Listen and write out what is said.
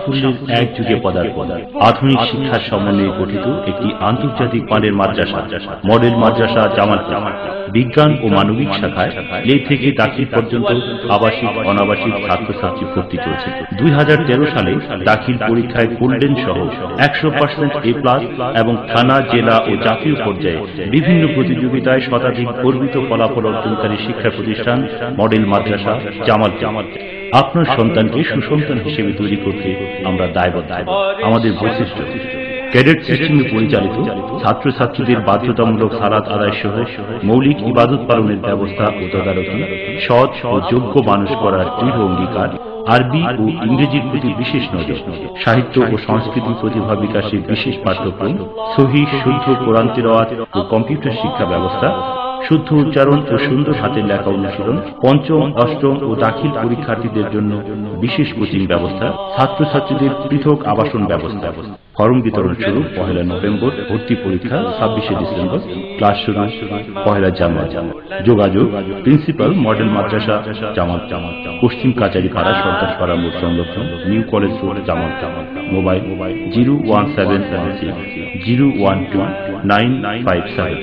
সাফল্যের এক যুগে পদার্পণ। আধুনিক শিক্ষার সমন্বয়ে গঠিত একটি আন্তর্জাতিক মানের মাদ্রাসা। মডেল মাদ্রাসা জামাল বিজ্ঞান ও মানবিক শাখায় লে থেকে দাখিল পর্যন্ত আবাসিক অনাবাসিক ছাত্রছাত্রী ভর্তি চলছে। দুই হাজার তেরো সালে দাখিল পরীক্ষায় গোল্ডেন সহ একশো পার্সেন্ট এ প্লাস এবং থানা জেলা ও জাতীয় পর্যায়ে বিভিন্ন প্রতিযোগিতায় শতাধিক গর্বিত ফলাফল অর্জনকারী শিক্ষা প্রতিষ্ঠান মডেল মাদ্রাসা জামাল জামাল আপনার সন্তানকে সুসন্তান হিসেবে তৈরি করতে আমরা দায়বদ্ধ। আমাদের বৈশিষ্ট্য ক্যাডেট সিস্টেমে পরিচালিত ছাত্রছাত্রীদের বাধ্যতামূলক সালাত আদায় সহ মৌলিক ইবাদত পালনের ব্যবস্থা ও তদারকি সৎ ও যোগ্য মানুষ করার দৃঢ় অঙ্গীকার। আরবি ও ইংরেজির প্রতি বিশেষ নজর। সাহিত্য ও সংস্কৃতি প্রতিভা বিকাশে বিশেষ পাঠ্যক্রম, সহি, শুদ্ধ কোরআন তিলাওয়াত ও কম্পিউটার শিক্ষা ব্যবস্থা শুদ্ধ উচ্চারণ ও সুন্দর হাতের লেখা অনুশীলন, পঞ্চম, অষ্টম ও দাখিল পরীক্ষার্থীদের জন্য বিশেষ কোচিং ব্যবস্থা, ছাত্রছাত্রীদের পৃথক আবাসন ব্যবস্থা। ফর্ম বিতরণ শুরু পহেলা নভেম্বর, ভর্তি পরীক্ষা ছাব্বিশে ডিসেম্বর, ক্লাস শুরু পহেলা জানুয়ারি। যোগাযোগ, প্রিন্সিপাল, মডেল মাদ্রাসা জামাল জামাল পশ্চিম কাচারি পাড়া সরকার পাড়া মোট সংরক্ষণ, new college road Jamal Jamal mobile mobile zero one seven one six zero one two nine five seven.